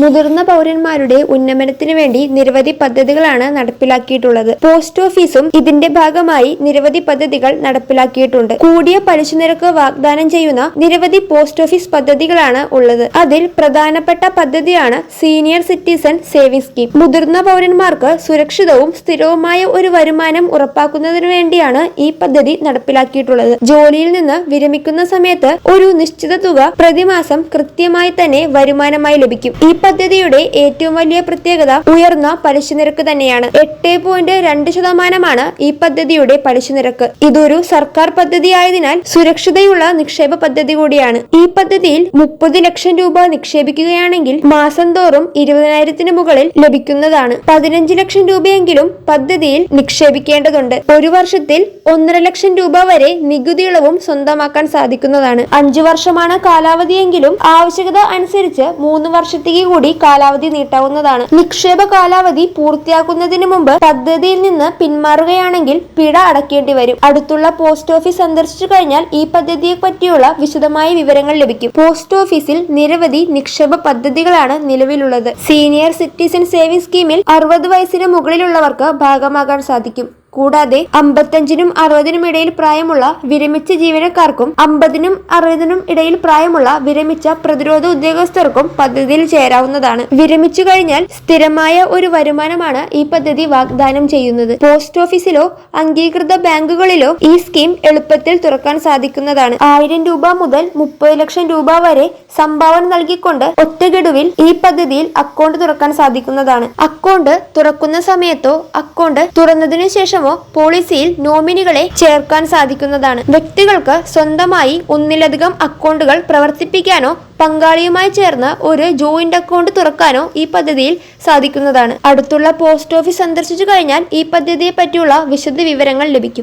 മുതിർന്ന പൗരന്മാരുടെ ഉന്നമനത്തിന് വേണ്ടി നിരവധി പദ്ധതികളാണ് നടപ്പിലാക്കിയിട്ടുള്ളത്. പോസ്റ്റ് ഓഫീസും ഇതിന്റെ ഭാഗമായി നിരവധി പദ്ധതികൾ നടപ്പിലാക്കിയിട്ടുണ്ട്. കൂടിയ പലിശ നിരക്ക് വാഗ്ദാനം ചെയ്യുന്ന നിരവധി പോസ്റ്റ് ഓഫീസ് പദ്ധതികളാണ് ഉള്ളത്. അതിൽ പ്രധാനപ്പെട്ട പദ്ധതിയാണ് സീനിയർ സിറ്റിസൺ സേവിംഗ് സ്കീം. മുതിർന്ന പൗരന്മാർക്ക് സുരക്ഷിതവും സ്ഥിരവുമായ ഒരു വരുമാനം ഉറപ്പാക്കുന്നതിനു വേണ്ടിയാണ് ഈ പദ്ധതി നടപ്പിലാക്കിയിട്ടുള്ളത്. ജോലിയിൽ നിന്ന് വിരമിക്കുന്ന സമയത്ത് ഒരു നിശ്ചിത തുക പ്രതിമാസം കൃത്യമായി തന്നെ വരുമാനമായി ലഭിക്കും. ഈ പദ്ധതിയുടെ ഏറ്റവും വലിയ പ്രത്യേകത ഉയർന്ന പലിശ നിരക്ക് തന്നെയാണ്. എട്ട് പോയിന്റ് രണ്ട് ശതമാനമാണ് ഈ പദ്ധതിയുടെ പലിശ നിരക്ക്. ഇതൊരു സർക്കാർ പദ്ധതിയായതിനാൽ സുരക്ഷിതയുള്ള നിക്ഷേപ പദ്ധതി കൂടിയാണ്. ഈ പദ്ധതിയിൽ മുപ്പത് ലക്ഷം രൂപ നിക്ഷേപിക്കുകയാണെങ്കിൽ മാസം തോറും ഇരുപതിനായിരത്തിന് മുകളിൽ ലഭിക്കുന്നതാണ്. പതിനഞ്ച് ലക്ഷം രൂപയെങ്കിലും പദ്ധതിയിൽ നിക്ഷേപിക്കേണ്ടതുണ്ട്. ഒരു വർഷത്തിൽ ഒന്നര ലക്ഷം രൂപ വരെ നികുതി ഇളവും സ്വന്തമാക്കാൻ സാധിക്കുന്നതാണ്. അഞ്ചു വർഷമാണ് കാലാവധിയെങ്കിലും ആവശ്യകത അനുസരിച്ച് മൂന്ന് വർഷത്തേക്ക് കൂടി കാലാവധി നീട്ടാവുന്നതാണ്. നിക്ഷേപ കാലാവധി പൂർത്തിയാക്കുന്നതിന് മുമ്പ് പദ്ധതിയിൽ നിന്ന് പിന്മാറുകയാണെങ്കിൽ പിഴ അടക്കേണ്ടി വരും. അടുത്തുള്ള പോസ്റ്റ് ഓഫീസ് സന്ദർശിച്ചു കഴിഞ്ഞാൽ ഈ പദ്ധതിയെ പറ്റിയുള്ള വിശദമായ വിവരങ്ങൾ ലഭിക്കും. പോസ്റ്റ് ഓഫീസിൽ നിരവധി നിക്ഷേപ പദ്ധതികളാണ് നിലവിലുള്ളത്. സീനിയർ സിറ്റിസൺ സേവിംഗ് സ്കീമിൽ അറുപത് വയസ്സിന് മുകളിലുള്ളവർക്ക് ഭാഗമാകാൻ സാധിക്കും. കൂടാതെ അമ്പത്തഞ്ചിനും അറുപതിനും ഇടയിൽ പ്രായമുള്ള വിരമിച്ച ജീവനക്കാർക്കും അമ്പതിനും അറുപതിനും ഇടയിൽ പ്രായമുള്ള വിരമിച്ച പ്രതിരോധ ഉദ്യോഗസ്ഥർക്കും പദ്ധതിയിൽ ചേരാവുന്നതാണ്. വിരമിച്ചു കഴിഞ്ഞാൽ സ്ഥിരമായ ഒരു വരുമാനമാണ് ഈ പദ്ധതി വാഗ്ദാനം ചെയ്യുന്നത്. പോസ്റ്റ് ഓഫീസിലോ അംഗീകൃത ബാങ്കുകളിലോ ഈ സ്കീം എളുപ്പത്തിൽ തുറക്കാൻ സാധിക്കുന്നതാണ്. ആയിരം രൂപ മുതൽ മുപ്പത് ലക്ഷം രൂപ വരെ സംഭാവന നൽകിക്കൊണ്ട് ഒറ്റഗഡുവിൽ ഈ പദ്ധതിയിൽ അക്കൗണ്ട് തുറക്കാൻ സാധിക്കുന്നതാണ്. അക്കൗണ്ട് തുറക്കുന്ന സമയത്തോ അക്കൗണ്ട് തുറന്നതിനു ശേഷമോ പോളിസിയിൽ നോമിനികളെ ചേർക്കാൻ സാധിക്കുന്നതാണ്? വ്യക്തികൾക്ക് സ്വന്തമായി ഒന്നിലധികം അക്കൗണ്ടുകൾ പ്രവർത്തിപ്പിക്കാനോ പങ്കാളിയുമായി ചേർന്ന് ഒരു ജോയിന്റ് അക്കൗണ്ട് തുറക്കാനോ ഈ പദ്ധതിയിൽ സാധിക്കുന്നതാണ്. അടുത്തുള്ള പോസ്റ്റ് ഓഫീസ് സന്ദർശിച്ചു കഴിഞ്ഞാൽ ഈ പദ്ധതിയെ പറ്റിയുള്ള വിശദ വിവരങ്ങൾ ലഭിക്കും.